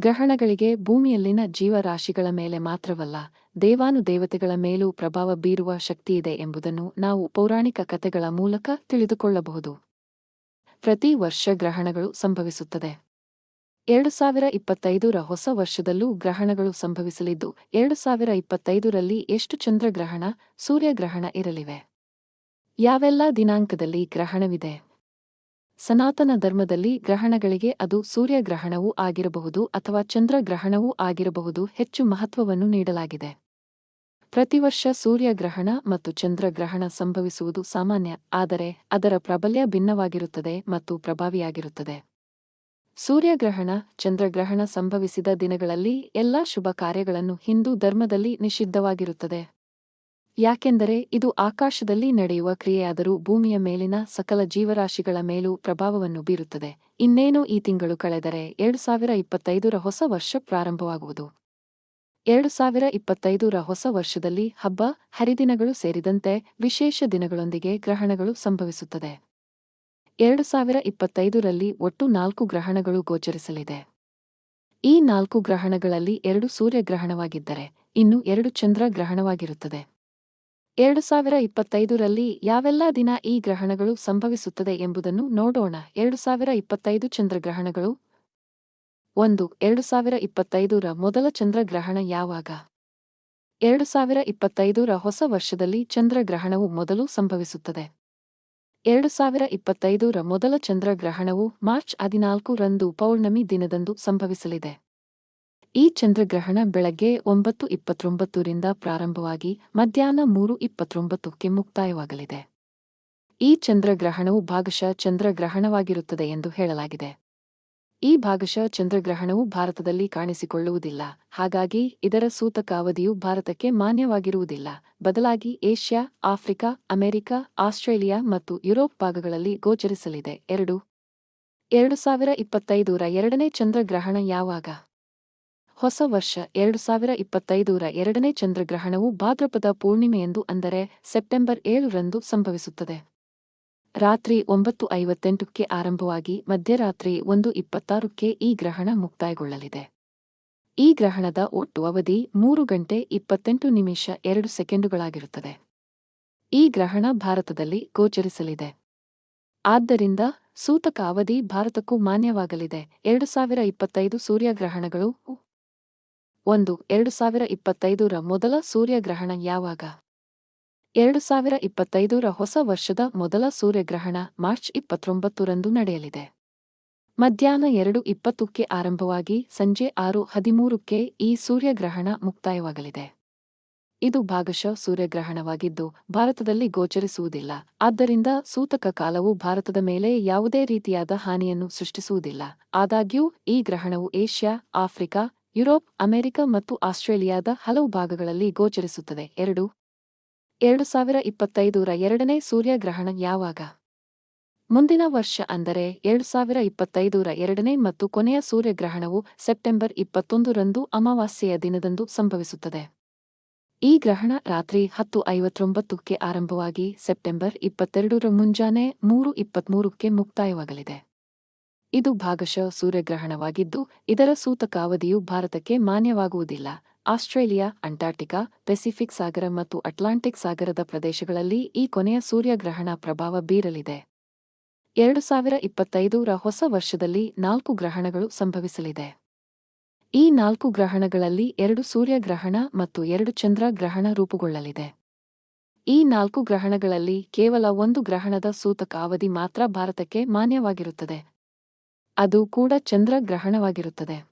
ಗ್ರಹಣಗಳಿಗೆ ಭೂಮಿಯಲ್ಲಿನ ಜೀವರಾಶಿಗಳ ಮೇಲೆ ಮಾತ್ರವಲ್ಲ ದೇವಾನುದೇವತೆಗಳ ಮೇಲೂ ಪ್ರಭಾವ ಬೀರುವ ಶಕ್ತಿಯಿದೆ ಎಂಬುದನ್ನು ನಾವು ಪೌರಾಣಿಕ ಕಥೆಗಳ ಮೂಲಕ ತಿಳಿದುಕೊಳ್ಳಬಹುದು. ಪ್ರತಿ ವರ್ಷ ಗ್ರಹಣಗಳು ಸಂಭವಿಸುತ್ತದೆ. ಎರಡು ಸಾವಿರ ಇಪ್ಪತ್ತೈದರ ಹೊಸ ವರ್ಷದಲ್ಲೂ ಗ್ರಹಣಗಳು ಸಂಭವಿಸಲಿದ್ದು, ಎರಡು ಸಾವಿರ ಇಪ್ಪತ್ತೈದರಲ್ಲಿ ಎಷ್ಟು ಚಂದ್ರಗ್ರಹಣ, ಸೂರ್ಯಗ್ರಹಣ ಇರಲಿವೆ? ಯಾವೆಲ್ಲ ದಿನಾಂಕದಲ್ಲಿ ಗ್ರಹಣವಿದೆ? ಸನಾತನ ಧರ್ಮದಲ್ಲಿ ಗ್ರಹಣಗಳಿಗೆ ಅದು ಸೂರ್ಯಗ್ರಹಣವೂ ಆಗಿರಬಹುದು ಅಥವಾ ಚಂದ್ರಗ್ರಹಣವೂ ಆಗಿರಬಹುದು ಹೆಚ್ಚು ಮಹತ್ವವನ್ನು ನೀಡಲಾಗಿದೆ. ಪ್ರತಿವರ್ಷ ಸೂರ್ಯಗ್ರಹಣ ಮತ್ತು ಚಂದ್ರಗ್ರಹಣ ಸಂಭವಿಸುವುದು ಸಾಮಾನ್ಯ, ಆದರೆ ಅದರ ಪ್ರಾಬಲ್ಯ ಭಿನ್ನವಾಗಿರುತ್ತದೆ ಮತ್ತು ಪ್ರಭಾವಿಯಾಗಿರುತ್ತದೆ. ಸೂರ್ಯಗ್ರಹಣ ಚಂದ್ರಗ್ರಹಣ ಸಂಭವಿಸಿದ ದಿನಗಳಲ್ಲಿ ಎಲ್ಲಾ ಶುಭ ಕಾರ್ಯಗಳನ್ನು ಹಿಂದೂ ಧರ್ಮದಲ್ಲಿ ನಿಷಿದ್ಧವಾಗಿರುತ್ತದೆ. ಯಾಕೆಂದರೆ ಇದು ಆಕಾಶದಲ್ಲಿ ನಡೆಯುವ ಕ್ರಿಯೆಯಾದರೂ ಭೂಮಿಯ ಮೇಲಿನ ಸಕಲ ಜೀವರಾಶಿಗಳ ಮೇಲೂ ಪ್ರಭಾವವನ್ನು ಬೀರುತ್ತದೆ. ಇನ್ನೇನು ಈ ತಿಂಗಳು ಕಳೆದರೆ ಎರಡು ಸಾವಿರ ಇಪ್ಪತ್ತೈದರ ಹೊಸ ವರ್ಷ ಪ್ರಾರಂಭವಾಗುವುದು. ಎರಡು ಸಾವಿರ ಇಪ್ಪತ್ತೈದರ ಹೊಸ ವರ್ಷದಲ್ಲಿ ಹಬ್ಬ, ಹರಿದಿನಗಳು ಸೇರಿದಂತೆ ವಿಶೇಷ ದಿನಗಳೊಂದಿಗೆ ಗ್ರಹಣಗಳು ಸಂಭವಿಸುತ್ತದೆ. ಎರಡು ಸಾವಿರ ಇಪ್ಪತ್ತೈದರಲ್ಲಿ ಒಟ್ಟು ನಾಲ್ಕು ಗ್ರಹಣಗಳು ಗೋಚರಿಸಲಿದೆ. ಈ ನಾಲ್ಕು ಗ್ರಹಣಗಳಲ್ಲಿ ಎರಡು ಸೂರ್ಯಗ್ರಹಣವಾಗಿದ್ದರೆ, ಇನ್ನು ಎರಡು ಚಂದ್ರ ಗ್ರಹಣವಾಗಿರುತ್ತದೆ. ಎರಡು ಸಾವಿರ ಇಪ್ಪತ್ತೈದರಲ್ಲಿ ಯಾವೆಲ್ಲ ದಿನ ಈ ಗ್ರಹಣಗಳು ಸಂಭವಿಸುತ್ತದೆ ಎಂಬುದನ್ನು ನೋಡೋಣ. ಎರಡು ಸಾವಿರ ಇಪ್ಪತ್ತೈದು ಚಂದ್ರಗ್ರಹಣಗಳು. ಒಂದು, ಎರಡು ಸಾವಿರ ಇಪ್ಪತ್ತೈದರ ಮೊದಲ ಚಂದ್ರಗ್ರಹಣ ಯಾವಾಗ? ಎರಡು ಸಾವಿರ ಇಪ್ಪತ್ತೈದರ ಹೊಸ ವರ್ಷದಲ್ಲಿ ಚಂದ್ರಗ್ರಹಣವು ಮೊದಲು ಸಂಭವಿಸುತ್ತದೆ. ಎರಡು ಸಾವಿರ ಇಪ್ಪತ್ತೈದರ ಮೊದಲ ಚಂದ್ರಗ್ರಹಣವು ಮಾರ್ಚ್ ಹದಿನಾಲ್ಕು ರಂದು ಪೌರ್ಣಮಿ ದಿನದಂದು ಸಂಭವಿಸಲಿದೆ. ಈ ಚಂದ್ರಗ್ರಹಣ ಬೆಳಗ್ಗೆ ಒಂಬತ್ತು ಇಪ್ಪತ್ತೊಂಬತ್ತರಿಂದ ಪ್ರಾರಂಭವಾಗಿ ಮಧ್ಯಾಹ್ನ ಮೂರು ಇಪ್ಪತ್ತೊಂಬತ್ತಕ್ಕೆ ಮುಕ್ತಾಯವಾಗಲಿದೆ. ಈ ಚಂದ್ರಗ್ರಹಣವು ಭಾಗಶಃ ಚಂದ್ರಗ್ರಹಣವಾಗಿರುತ್ತದೆ ಎಂದು ಹೇಳಲಾಗಿದೆ. ಈ ಭಾಗಶಃ ಚಂದ್ರಗ್ರಹಣವು ಭಾರತದಲ್ಲಿ ಕಾಣಿಸಿಕೊಳ್ಳುವುದಿಲ್ಲ. ಹಾಗಾಗಿ ಇದರ ಸೂತಕ ಅವಧಿಯು ಭಾರತಕ್ಕೆ ಮಾನ್ಯವಾಗಿರುವುದಿಲ್ಲ. ಬದಲಾಗಿ ಏಷ್ಯಾ, ಆಫ್ರಿಕಾ, ಅಮೆರಿಕ, ಆಸ್ಟ್ರೇಲಿಯಾ ಮತ್ತು ಯುರೋಪ್ ಭಾಗಗಳಲ್ಲಿ ಗೋಚರಿಸಲಿದೆ. ಎರಡು. ಎರಡು ಸಾವಿರ ಇಪ್ಪತ್ತೈದರ ಎರಡನೇ ಚಂದ್ರಗ್ರಹಣ ಯಾವಾಗ? ಹೊಸ ವರ್ಷ ಎರಡು ಸಾವಿರ ಇಪ್ಪತ್ತೈದರ ಎರಡನೇ ಚಂದ್ರಗ್ರಹಣವು ಭಾದ್ರಪದ ಪೂರ್ಣಿಮೆಯೆಂದು ಅಂದರೆ ಸೆಪ್ಟೆಂಬರ್ ಏಳರಂದು ಸಂಭವಿಸುತ್ತದೆ. ರಾತ್ರಿ ಒಂಬತ್ತು ಐವತ್ತೆಂಟಕ್ಕೆ ಆರಂಭವಾಗಿ ಮಧ್ಯರಾತ್ರಿ ಒಂದು ಇಪ್ಪತ್ತಾರಕ್ಕೆ ಈ ಗ್ರಹಣ ಮುಕ್ತಾಯಗೊಳ್ಳಲಿದೆ. ಈ ಗ್ರಹಣದ ಒಟ್ಟು ಅವಧಿ ಮೂರು ಗಂಟೆ ಇಪ್ಪತ್ತೆಂಟು ನಿಮಿಷ ಎರಡು ಸೆಕೆಂಡುಗಳಾಗಿರುತ್ತದೆ. ಈ ಗ್ರಹಣ ಭಾರತದಲ್ಲಿ ಗೋಚರಿಸಲಿದೆ. ಆದ್ದರಿಂದ ಸೂತಕ ಅವಧಿ ಭಾರತಕ್ಕೂ ಮಾನ್ಯವಾಗಲಿದೆ. ಎರಡು ಸಾವಿರ ಇಪ್ಪತ್ತೈದು ಸೂರ್ಯಗ್ರಹಣಗಳು ಒಂದು, ಎರಡು ಸಾವಿರ ಇಪ್ಪತ್ತೈದರ ಮೊದಲ ಸೂರ್ಯಗ್ರಹಣ ಯಾವಾಗ? ಎರಡು ಸಾವಿರ ಇಪ್ಪತ್ತೈದರ ಹೊಸ ವರ್ಷದ ಮೊದಲ ಸೂರ್ಯಗ್ರಹಣ ಮಾರ್ಚ್ ಇಪ್ಪತ್ತೊಂಬತ್ತರಂದು ನಡೆಯಲಿದೆ. ಮಧ್ಯಾಹ್ನ ಎರಡು ಇಪ್ಪತ್ತಕ್ಕೆ ಆರಂಭವಾಗಿ ಸಂಜೆ ಆರು ಹದಿಮೂರಕ್ಕೆ ಈ ಸೂರ್ಯಗ್ರಹಣ ಮುಕ್ತಾಯವಾಗಲಿದೆ. ಇದು ಭಾಗಶಃ ಸೂರ್ಯಗ್ರಹಣವಾಗಿದ್ದು ಭಾರತದಲ್ಲಿ ಗೋಚರಿಸುವುದಿಲ್ಲ. ಆದ್ದರಿಂದ ಸೂತಕ ಕಾಲವು ಭಾರತದ ಮೇಲೆ ಯಾವುದೇ ರೀತಿಯಾದ ಹಾನಿಯನ್ನು ಸೃಷ್ಟಿಸುವುದಿಲ್ಲ. ಆದಾಗ್ಯೂ ಈ ಗ್ರಹಣವು ಏಷ್ಯಾ, ಆಫ್ರಿಕಾ ಯುರೋಪ್, ಅಮೆರಿಕ ಮತ್ತು ಆಸ್ಟ್ರೇಲಿಯಾದ ಹಲವು ಭಾಗಗಳಲ್ಲಿ ಗೋಚರಿಸುತ್ತದೆ. ಎರಡು ಎರಡು ಸಾವಿರ ಇಪ್ಪತ್ತೈದರ ಎರಡನೇ ಸೂರ್ಯಗ್ರಹಣ ಯಾವಾಗ? ಮುಂದಿನ ವರ್ಷ ಅಂದರೆ ಎರಡು ಸಾವಿರ ಇಪ್ಪತ್ತೈದರ ಎರಡನೇ ಮತ್ತು ಕೊನೆಯ ಸೂರ್ಯಗ್ರಹಣವು ಸೆಪ್ಟೆಂಬರ್ ಇಪ್ಪತ್ತೊಂದರಂದು ಅಮಾವಾಸ್ಯೆಯ ದಿನದಂದು ಸಂಭವಿಸುತ್ತದೆ. ಈ ಗ್ರಹಣ ರಾತ್ರಿ ಹತ್ತು ಐವತ್ತೊಂಬತ್ತಕ್ಕೆ ಆರಂಭವಾಗಿ ಸೆಪ್ಟೆಂಬರ್ ಇಪ್ಪತ್ತೆರಡರ ಮುಂಜಾನೆ ಮೂರು ಇಪ್ಪತ್ಮೂರಕ್ಕೆ ಮುಕ್ತಾಯವಾಗಲಿದೆ. ಇದು ಭಾಗಶಃ ಸೂರ್ಯಗ್ರಹಣವಾಗಿದ್ದು, ಇದರ ಸೂತಕ ಅವಧಿಯು ಭಾರತಕ್ಕೆ ಮಾನ್ಯವಾಗುವುದಿಲ್ಲ. ಆಸ್ಟ್ರೇಲಿಯಾ ಅಂಟಾರ್ಟಿಕಾ ಪೆಸಿಫಿಕ್ ಸಾಗರ ಮತ್ತು ಅಟ್ಲಾಂಟಿಕ್ ಸಾಗರದ ಪ್ರದೇಶಗಳಲ್ಲಿ ಈ ಕೊನೆಯ ಸೂರ್ಯಗ್ರಹಣ ಪ್ರಭಾವ ಬೀರಲಿದೆ. ಎರಡು ಸಾವಿರ ಇಪ್ಪತ್ತೈದರ ಹೊಸ ವರ್ಷದಲ್ಲಿ ನಾಲ್ಕು ಗ್ರಹಣಗಳು ಸಂಭವಿಸಲಿದೆ. ಈ ನಾಲ್ಕು ಗ್ರಹಣಗಳಲ್ಲಿ ಎರಡು ಸೂರ್ಯಗ್ರಹಣ ಮತ್ತು ಎರಡು ಚಂದ್ರಗ್ರಹಣ ರೂಪುಗೊಳ್ಳಲಿದೆ. ಈ ನಾಲ್ಕು ಗ್ರಹಣಗಳಲ್ಲಿ ಕೇವಲ ಒಂದು ಗ್ರಹಣದ ಸೂತಕ ಅವಧಿ ಮಾತ್ರ ಭಾರತಕ್ಕೆ ಮಾನ್ಯವಾಗಿರುತ್ತದೆ. ಅದು ಕೂಡ ಚಂದ್ರ ಗ್ರಹಣವಾಗಿರುತ್ತದೆ.